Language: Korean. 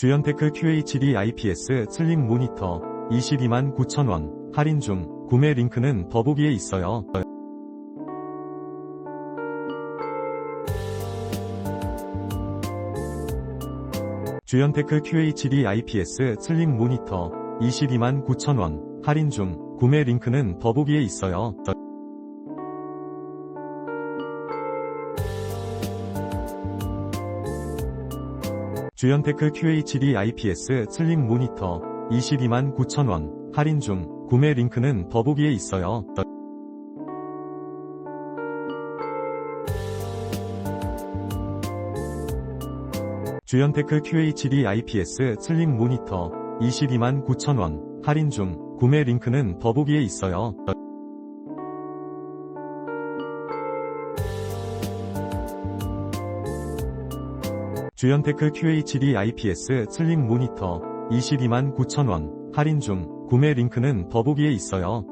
주연테크 QHD IPS 슬림 모니터 22만 9천원 할인 중 구매 링크는 더보기에 있어요. 주연테크 QHD IPS 슬림 모니터 22만 9천원 할인 중 구매 링크는 더보기에 있어요. 주연테크 QHD IPS 슬림 모니터 22만 9천원 할인 중 구매 링크는 더보기에 있어요. 주연테크 QHD IPS 슬림 모니터 22만 9천원 할인 중 구매 링크는 더보기에 있어요. 주연테크 QHD IPS 슬림 모니터 22만 9천원 할인 중 구매 링크는 더보기에 있어요.